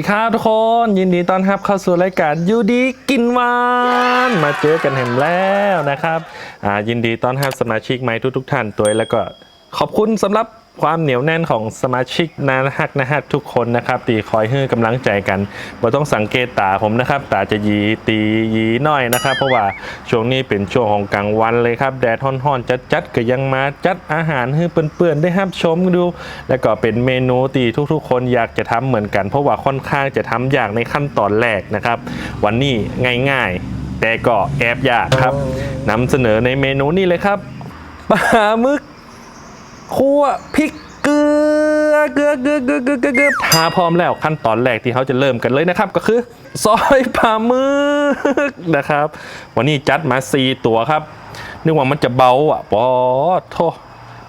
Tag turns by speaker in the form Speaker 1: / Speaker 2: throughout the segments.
Speaker 1: ดีครับทุกคน ยินดีต้อนรับเข้าสู่รายการยูดีกินหวานมาเจอกันเห็นแล้วนะครับยินดีต้อนรับสมาชิกใหม่ทุกๆท่านตัวแล้วก็ขอบคุณสำหรับ ความเหนียวแน่นของสมาชิกนะฮักนะฮักทุกคนนะครับ ตีคอยให้กำลังใจกันบ่ต้องสังเกตตาผมนะครับ ตาจะยีตียีน่อยนะครับ เพราะว่าช่วงนี้เป็นช่วงของกลางวันเลยครับ แดดฮ้อนๆจัดๆก็ยังมาจัดอาหารให้เปื่อนๆได้รับชมดู แล้วก็เป็นเมนูตีทุกๆ คนอยากจะทำเหมือนกัน เพราะว่าค่อนข้างจะทำอย่างในขั้นตอนแรกนะครับ วันนี้ง่ายๆ แต่ก็แอบยากครับนำเสนอในเมนูนี้เลยครับปลาหมึก คั่วพริกเกลือเกลือเกลือเกลือเกลือเกลือเกลือถ้าพร้อมแล้วขั้นตอนแรกที่เขาจะเริ่มกันเลยนะครับ ก็คือซอยปลาหมึกนะครับ วันนี้จัดมาสี่ตัวครับนึกว่ามันจะเบาอะปอโท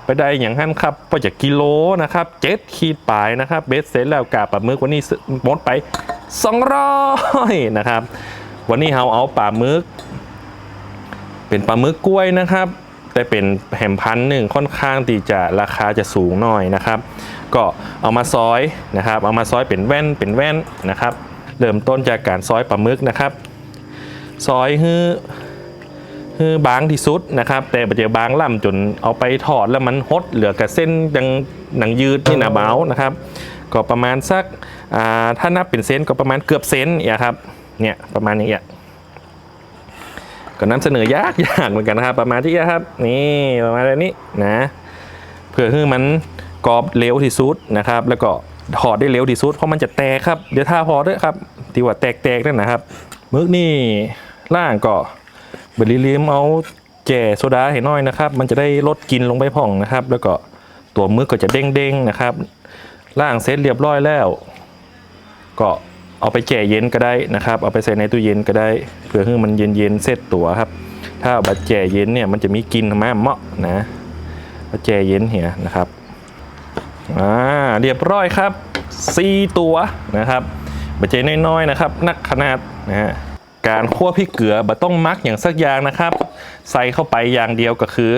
Speaker 1: ไปได้อย่างนั้นครับก็จะกิโลนะครับเจ็ดขีดปลายนะครับเบสเสร็จแล้วกาปลาหมึกวันนี้หมดไป200นะครับ วันนี้เราเอาปลาหมึกเป็นปลาหมึกกล้วยนะครับ แต่เป็นแหมพันหนึ่งค่อนข้างที่จะราคาจะสูงหน่อยนะครับ ก็เอามาซอยนะครับ เอามาซอยเป็นแว่นเป็นแว่นนะครับ เริ่มต้นจากการซอยปลาหมึกนะครับ ซอยฮื้อฮื้อบางที่สุดนะครับ แต่ปัจจุบางล่ำจนเอาไปทอดแล้วมันหดเหลือกับเส้นยังหนังยืดที่หนาเบานะครับ ก็ประมาณสักถ้านับเป็นเซนก็ประมาณเกือบเซนเนี่ยครับเนี่ยประมาณนี้อะ ก็นำเสนอยากยากเหมือนกันนะครับ ประมาณที่ครับ นี่ประมาณนี้นะเพื่อให้มันกรอบเร็วที่สุดนะครับ แล้วก็ถอดได้เร็วที่สุดเพราะมันจะแตกครับเดี๋ยวถ้าพอด้วยครับที่ว่าแตกๆนั่นนะครับมึกนี่ล่างก็บริลิมเอาแจ่โซดาให้น้อยนะครับ มันจะได้ลดกินลงไปผ่องนะครับ แล้วก็ตัวมึกก็จะเด้งๆนะครับ ล่างเสร็จเรียบร้อยแล้ว ก็ เอาไปแช่เย็นก็ได้นะครับ เอาไปใส่ในตู้เย็นก็ได้เพื่อให้มันเย็นๆเสร็จตัวครับ ถ้าเอาบัดแช่เย็นเนี่ยมันจะมีกลิ่นมาเหมาะนะบัดแช่เย็นเหียนะครับอ่าเรียบร้อยครับสี่ตัวนะครับบัดเจน้อยๆนะครับ นักขนาดนะฮะการคั่วพริกเกลือบัต้องมักอย่างสักอย่างนะครับ ใส่เข้าไปอย่างเดียวก็คือ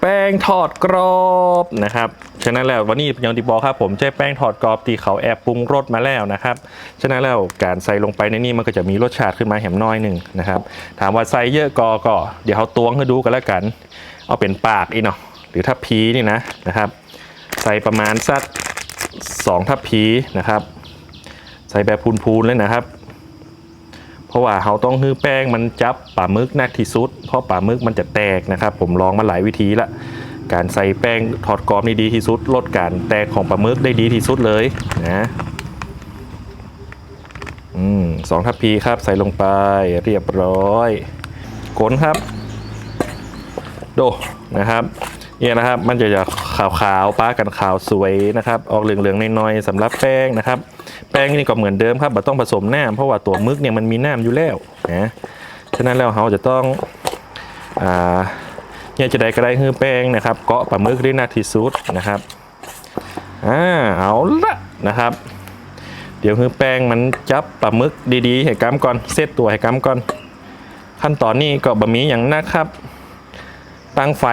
Speaker 1: แป้งทอดกรอบนะครับ ฉะนั้นแล้ววันนี้ย่างที่บอกครับผมใช้แป้งทอดกรอบตีเขาแอบปรุงรสมาแล้วนะครับฉะนั้นแล้วการใส่ลงไปในนี้มันก็จะมีรสชาติขึ้นมาแหมน้อยหนึ่งนะครับ ถามว่าใส่เยอะกอก็เดี๋ยวเขาตวงให้ดูกันแล้วกัน เอาเป็นปากอีเนาะหรือทัพพีนี่นะนะครับ ใส่ประมาณสักสองทัพพีนะครับ ใส่แบบพูนๆเลยนะครับเพราะว่าเขาต้องฮื้อแป้งมันจับปลามึกนักที่สุด เพราะปลามึกมันจะแตกนะครับ ผมลองมาหลายวิธีละ การใส่แป้งทอดกรอบนี่ดีที่สุด ลดการแตกของปลาหมึกได้ดีที่สุดเลยนะอืมสองทัพพีครับใส่ลงไปเรียบร้อยกลนครับ โดนะครับเนี่ยนะครับมันจะจะขาวๆป้ากันขาวสวยนะครับ ออกเหลืองๆน้อยๆสำหรับแป้งนะครับ แป้งนี่ก็เหมือนเดิมครับเราต้องผสมน้ำเพราะว่าตัวมึกเนี่ยมันมีน้ำอยู่แล้วนะฉะนั้นแล้วเราจะต้องอ่า เนี่ยจะได้ก็ไดคือแป้งนะครับเกาะปลาหมึกได้นาทีสุดนะครับอ่าเอาละนะครับ เดี๋ยวคือแป้งมันจับปลาหมึกดีๆให้กำก่อนเซตตัวให้กำก่อน ขั้นตอนนี้ก็บะหมี่อย่างนะครับตั้งไฟ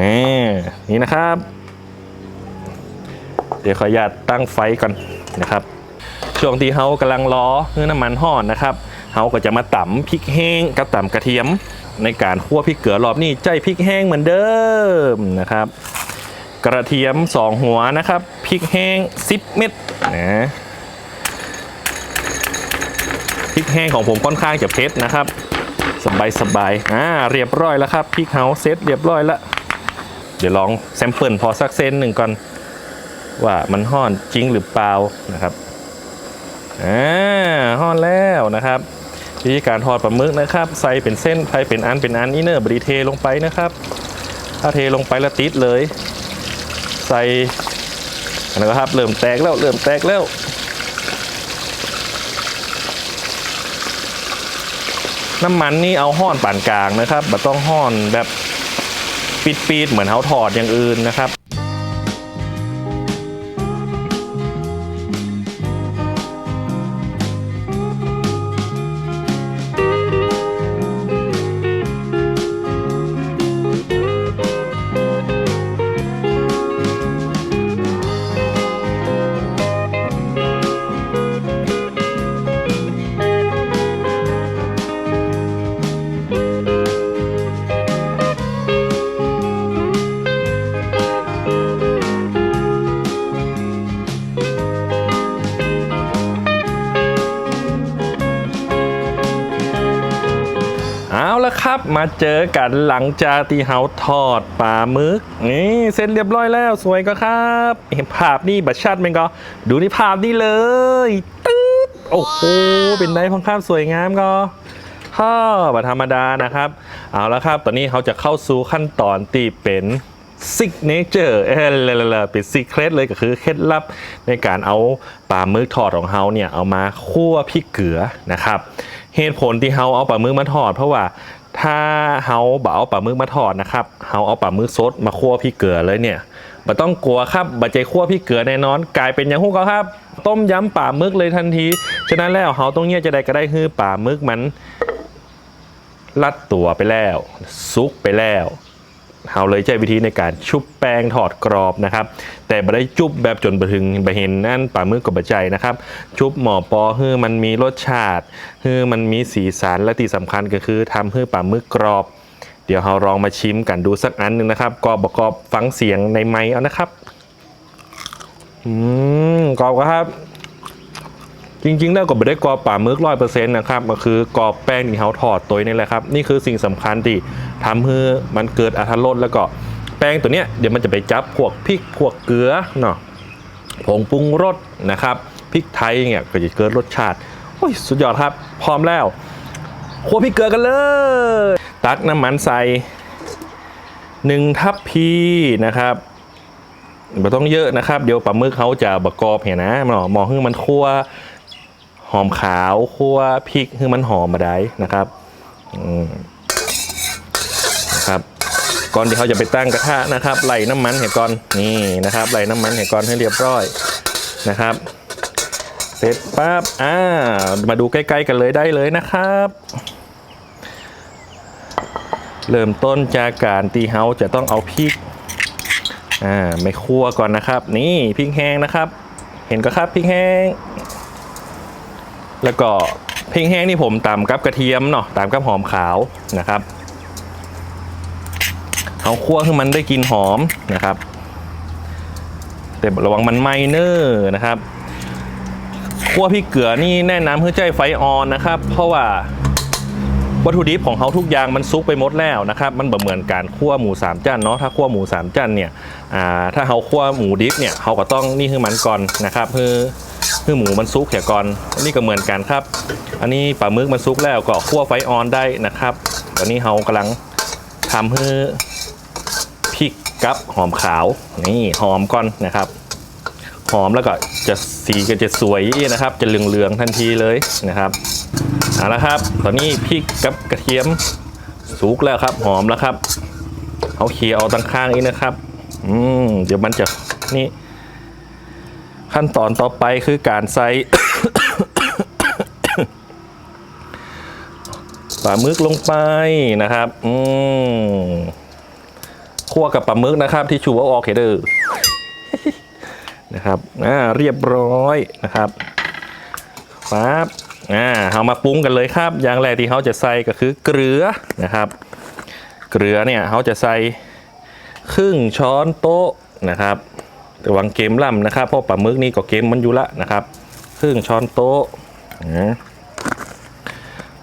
Speaker 1: นี่นี่นะครับ เดี๋ยวขออนุญาตตั้งไฟก่อนนะครับช่วงที่เฮากำลังรอให้น้ำมันห่อนนะครับเฮาก็จะมาตำพริกแห้งกับตำกระเทียม ในการคั่วพริกเกลือรอบนี้ใจพริกแห้งเหมือนเดิมนะครับ กระเทียม 2 หัวนะครับพริกแห้ง 10 เม็ดนะพริกแห้งของผมค่อนข้างจะเผ็ดนะครับสบายสบายอ่าเรียบร้อยแล้วครับพริกเฮาเซตเรียบร้อยแล้ว เดี๋ยวลองแซมเปิลพอสักเซนหนึ่งก่อนว่ามันห่อนจริงหรือเปล่านะครับอ่าห่อนแล้วนะครับ วิธีการทอดปลาหมึกนะครับ ใส่เป็นเส้นใส่เป็นอันเป็นอันนี่เนอร์บริเทลงไปนะครับถ้าเทลงไปแล้วติดเลย ใส่นนั้นครับเริ่มแตกแล้วเริ่มแตกแล้วน้ำมันนี่เอาห่อนปานกลางนะครับบ่ต้องห่อนแบบปิดๆเหมือนเขาถอดอย่างอื่นนะครับ มาเจอกันหลังจากที่เฮาทอดปลาหมึกนี่เสร็จเรียบร้อยแล้วสวยก็ครับ เห็นภาพนี่บัตชัดไหมก็ดูในภาพนี่เลยตืดโอ้โหเป็นไงพังภาพสวยงามก็ฮ่าบัธรรมดานะครับ เอาละครับ ตอนนี้เขาจะเข้าสู่ขั้นตอนที่เป็นซิกเนเจอร์เออเป็นซีเครตเลยก็คือเคล็ดลับในการเอาปลาหมึกทอดของเฮาเนี่ย เอามาคั่วพริกเกลือนะครับ เหตุผลที่เฮาเอาปลาหมึกมาทอดเพราะว่า ถ้าเฮาบ่เอาปลาหมึกมาทอดนะครับเฮาเอาปลาหมึกสดมาคั่วพี่เกลือเลยเนี่ยบ่ต้องกลัวครับบ่ใจคั่วพี่เกลือแน่นอน กลายเป็นย่างฮู้ก็ครับ ต้มยำปลาหมึกเลยทันที ฉะนั้นแล้วเฮาตรงเนี้ยจะได้ก็ได้คือปลาหมึกมันลัดตัวไปแล้ว ซุกไปแล้ว เราเลยใช้วิธีในการชุบแป้งถอดกรอบนะครับ แต่ไม่ได้จุบแบบจนไปถึงไปเห็นนั่นปลามึกกับบะใจนะครับ ชุบหมอปอให้มันมีรสชาติให้มันมีสีสันและที่สำคัญก็คือทำให้ปลามึกกรอบ เดี๋ยวเราลองมาชิมกันดูสักอันหนึ่งนะครับกรอบประกอบฟังเสียงในไม้เอานะครับอืมกรอบครับ จริงๆ แล้วก็ไม่ได้กรอบป่ามึกร้อยเปอร์เซ็นต์นะครับก็คือกรอบแป้งที่เขาทอดตัวนี่แหละครับ นี่คือสิ่งสำคัญที่ทำให้มันเกิดอรรถรสแล้วก็แป้งตัวเนี้ยเดี๋ยวมันจะไปจับพวกพริกพวกเกลือเนาะผงปรุงรสนะครับพริกไทยเนี่ยก็จะเกิดรสชาติโอ้ยสุดยอดครับ พร้อมแล้วคั่วพริกเกลือกันเลย ตักน้ำมันใส่หนึ่งทัพพีนะครับไม่ต้องเยอะนะครับ เดี๋ยวปลาหมึกเขาจะบะกรอบเห็นนะหมอหมอให้มันคั่ว หอมขาวคั่วพริกให้มันหอมมาได้นะครับนะครับก่อนที่เขาจะไปตั้งกระทะนะครับไหลน้ำมันเห็ดก่อนนี่นะครับไหลน้ำมันเห็ดก่อนให้เรียบร้อยนะครับ เสร็จปั๊บอ่ามาดูใกล้ๆกันเลยได้เลยนะครับ เริ่มต้นจากการตีเฮาจะต้องเอาพริกอ่าไม่คั่วก่อนนะครับ นี่พริกแห้งนะครับ เห็นก็ครับพริกแห้ง แล้วก็พริกแห้งนี่ผมตำกับกระเทียมเนาะตามกับหอมขาวนะครับเอาคั่วให้มันได้กลินหอมนะครับ แต่ระวังมันไหม้เนอร์นะครับคั่วพริกเกลือนี่แนะนำให้ใจไฟออนนะครับ เพราะว่าวัตถุดิบของเขาทุกอย่างมันซุกไปหมดแล้วนะครับ มันเหมือนการคั่วหมูสามจันเนาะถ้าคั่วหมูสามจันเนี่ยถ้าเขาคั่วหมูดิบเนี่ยเขาก็ต้องนี่คือมันก่อนนะครับเพื่อ คือหมูมันซุกแขก่อนอันนี้ก็เหมือนกันครับ อันนี้ปลาหมึกมันซุกแล้วก็คั่วไฟออนได้นะครับตอนนี้เรากำลังทำให้พริกกับหอมขาวนี่หอมก่อนนะครับ หอมแล้วก็จะสีก็จะสวยนะครับ จะเหลืองๆทันทีเลยนะครับเอาละครับ ตอนนี้พริกกับกระเทียมสุกแล้วครับ หอมแล้วครับเอาเคี่ยวเอาตั้งข้างนี้นะครับ อืมเดี๋ยวมันจะนี่ ขั้นตอนต่อไปคือการใส่ปลาหมึกลงไปนะครับ อืมคั่วกับปลาหมึกนะครับ ที่ชูว่าออกเฮเดอร์นะครับ อ่า เรียบร้อยนะครับปั๊บอ่าเอามาปรุงกันเลยครับ อย่างแรกที่เขาจะใส่ก็คือเกลือนะครับ เกลือเนี่ยเขาจะใส่ครึ่งช้อนโต๊ะนะครับ ระวังเกมล่ำนะครับเพราะปลาหมึกนี่ก็เกมมันอยู่ละนะครับครึ่งช้อนโต๊ะ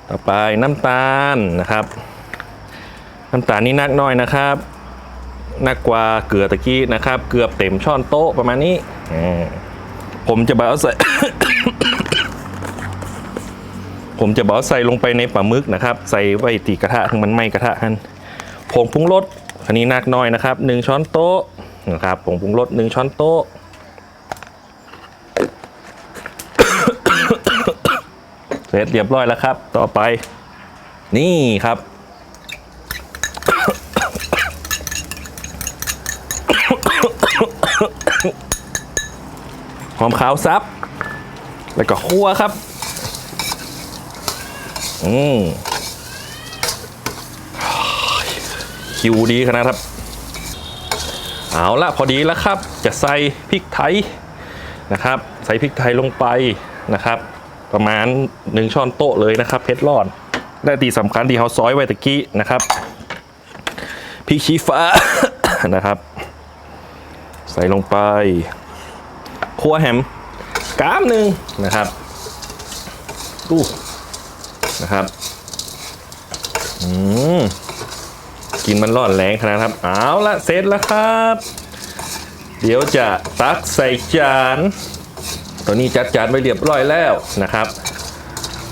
Speaker 1: ต่อไปน้ำตาลนะครับ น้ำตาลนี่นักน้อยนะครับนักกว่าเกลือตะกี้นะครับ เกือบเต็มช้อนโต๊ะประมาณนี้ผมจะบอกเอาใส่ ผมจะบอกเอาใส่ลงไปในปลาหมึกนะครับ ใส่ไว้ตีกระทะถึงมันไหม้กระทะหันผงปรุงรสอันนี้นักน้อยนะครับหนึ่งช้อนโต๊ะ นะครับผงปรุงรสหนึ่งช้อนโต๊ะ เสร็จเรียบร้อยแล้วครับ ต่อไป นี่ครับ หอมขาวซับ แล้วก็คั่วครับ อืมคิวดีขนาดครับ เอาละพอดีแล้วครับ จะใส่พริกไทยนะครับ ใส่พริกไทยลงไปนะครับ ประมาณหนึ่งช้อนโต๊ะเลยนะครับเพชรรอดและตีสำคัญที่เขาซอยไว้ตะกี้นะครับพริกชี้ฟ้านะครับ ใส่ลงไปคั่วแฮมกามหนึ่งนะครับตู้นะครับอืม กินมันร้อนแรงขนาดครับ เอาละเสร็จแล้วครับ เดี๋ยวจะตักใส่จาน ตัวนี้จัดจานไว้เรียบร้อยแล้วนะครับ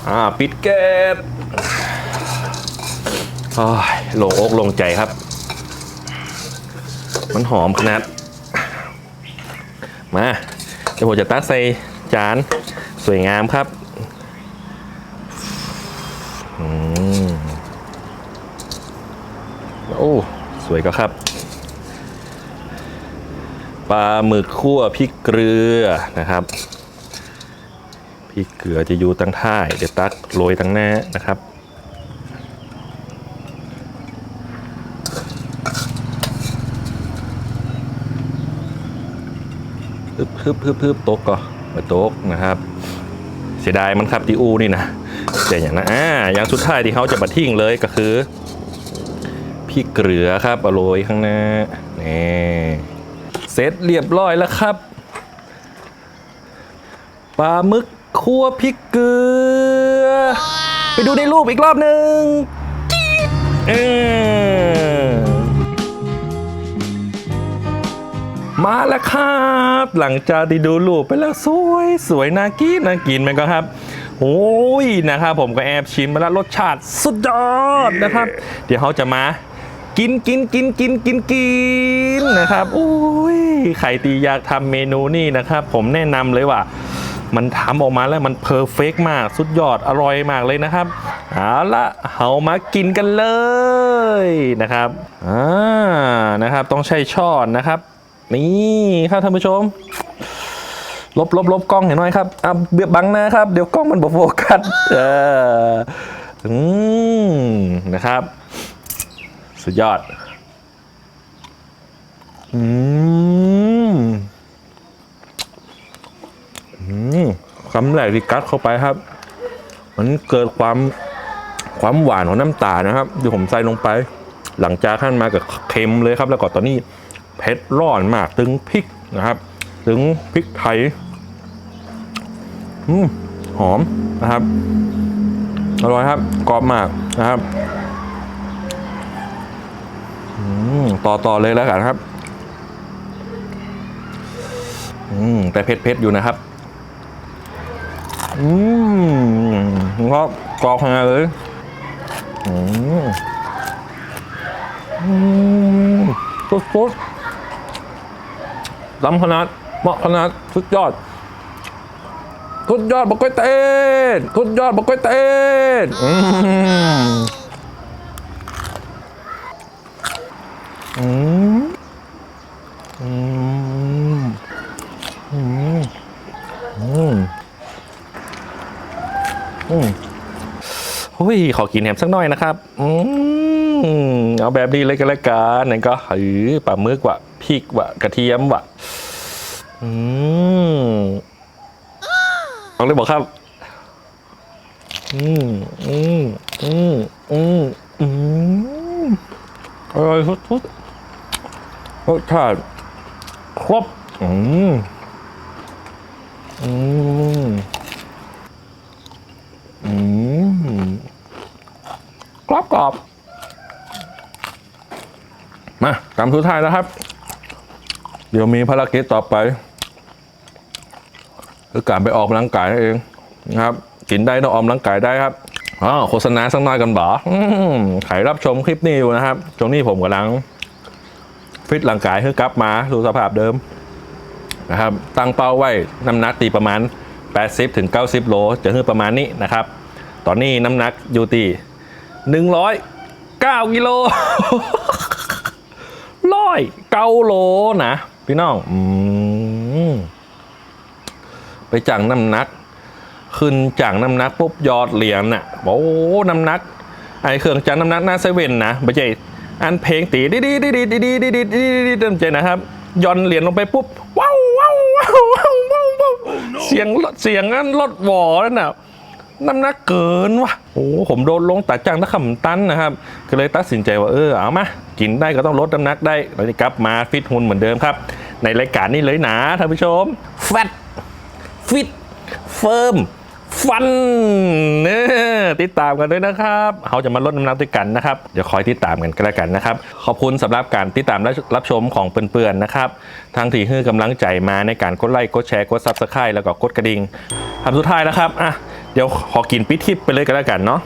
Speaker 1: อ่าปิดแก๊สโอ้ยโลงอกโลงใจครับ มันหอมขนาด มา เดี๋ยวผมจะตักใส่จานสวยงามครับอืม โอ้ สวยก็ครับ ปลาหมึกคั่วพริกเกลือนะครับ พริกเกลือจะอยู่ตั้งท้าย เดี๋ยวตักโรยตั้งหน้านะครับฮึบฮึบฮึบฮึบตกก็มาตกนะครับ เสียดายมันครับที่อูนี่นะแต่อย่างนั้นอ่าอย่างสุดท้ายที่เขาจะมาทิ้งเลยก็คือ พริกเกลือครับเอาโรยข้างหน้านี่เสร็จเรียบร้อยแล้วครับปลาหมึกคั่วพริกเกลือ ไปดูในรูปอีกรอบหนึ่งเออมาแล้วครับ หลังจากที่ดูรูปไปแล้วสวย สวยน่ากินน่ากินไหมก็ครับโอ้ยนะครับผมก็แอบชิมมาแล้วรสชาติสุดยอดนะครับ เดี๋ยวเขาจะมา กินกินกินกินกินกินนะครับโอ้ยใครตีอยากทำเมนูนี่นะครับ ผมแนะนำเลยว่า มันทำออกมาแล้วมันเพอร์เฟกมาก สุดยอดอร่อยมากเลยนะครับเอาละเรามากินกันเลยนะครับอ่านะครับ ต้องใช้ช้อนนะครับ นี่ครับท่านผู้ชมลบลบลบกล้องเห็นไหมครับอะเบียบบังนะครับ เดี๋ยวกล้องมันบโฟกัสเอออืมนะครับ สุดยอด อืมอืมคำแรกที่กัดเข้าไปครับ มันเกิดความความหวานของน้ำตาลนะครับเดี๋ยวผมใส่ลงไป หลังจากขั้นมากับเค็มเลยครับ แล้วก็ตอนนี้เผ็ดร้อนมากถึงพริกนะครับ ถึงพริกไทยอืมหอมนะครับ อร่อยครับกรอบมากนะครับ ต่อต่อเลยแล้วกันครับ อืม แต่เผ็ดเผ็ดอยู่นะครับ อืมก็กรอบขนาดเลย อืมอืมสุดสุดๆล้ำขนาดเหมาะขนาดสุดยอดสุดยอดบักก้อยเต้นสุดยอดบักก้อยเต้นอืม อืมอืมอืมอืมอืมเฮ้ยขอกินแหนมสักหน่อยนะครับ อืมเอาแบบนี้เลยกันละกันนั่นก็หือปลาหมึกว่ะพริกว่ะกระเทียมว่ะ อืมลองเลยบอกครับ อืมอืมอืมอืมอืมอร่อยสุดๆ รสชาติครบ อืม อืม อืม กรอบกรอบ มาตามสุดท้ายแล้วครับ เดี๋ยวมีภารกิจต่อไป คือการไปออกกำลังกายนั่นเองนะครับ กินได้ต้องออกกำลังกายได้ครับอ๋อโฆษณาสักหน่อยกันบ่ใครรับชมคลิปนี้อยู่นะครับช่วงนี้ผมกำลัง ฟิตร่างกายให้กลับมาสู่สภาพเดิมนะครับตั้งเป้าไว้น้ำหนักตีประมาณ 80ถึง90 โลจะขึ้นประมาณนี้นะครับ ตอนนี้น้ำหนักอยู่ตี109กิโลร้อยเก้าโลนะพี่น้องอไปจังน้ำหนัก ขึ้นจังน้ำหนักปุ๊บยอดเหรียญน่ะโอ้น้ำหนักไอเครื่องจังน้ำหนักหน้าเซเว่นนะไม่ใช่ อันเพลงตีดีดีดีดีดีดีดีดีดีดีเต็มใจนะครับย่อนเหรียญลงไปปุ๊บว้าวว้าวว้าวว้าวว้าวเสียงเสียงอันรถหวอนั่นน่ะน้ำหนักเกินว่ะโอ้ผมโดนลงตัดจังตะขำตันนะครับ ก็เลยตัดสินใจว่าเออเอามากินได้ก็ต้องลดน้ำหนักได้เราจะกลับมาฟิตหุ่นเหมือนเดิมครับ ในรายการนี้เลยนะท่านผู้ชมแฟตฟิตเฟิร์ม ฟันเนี่ยติดตามกันด้วยนะครับเขาจะมาลดน้ำหนักด้วยกันนะครับเดี๋ยวคอยติดตามกันก็แล้วกันนะครับ ขอบคุณสำหรับการติดตามและรับชมของเปื่อนๆนะครับทางที่ให้กำลังใจมาในการกดไลค์กดแชร์กดซับสไครต์แล้วก็กดกระดิ่งทำสุดท้ายนะครับอะเดี๋ยวขอกินปิดทิปไปเลยก็แล้วกันเนาะ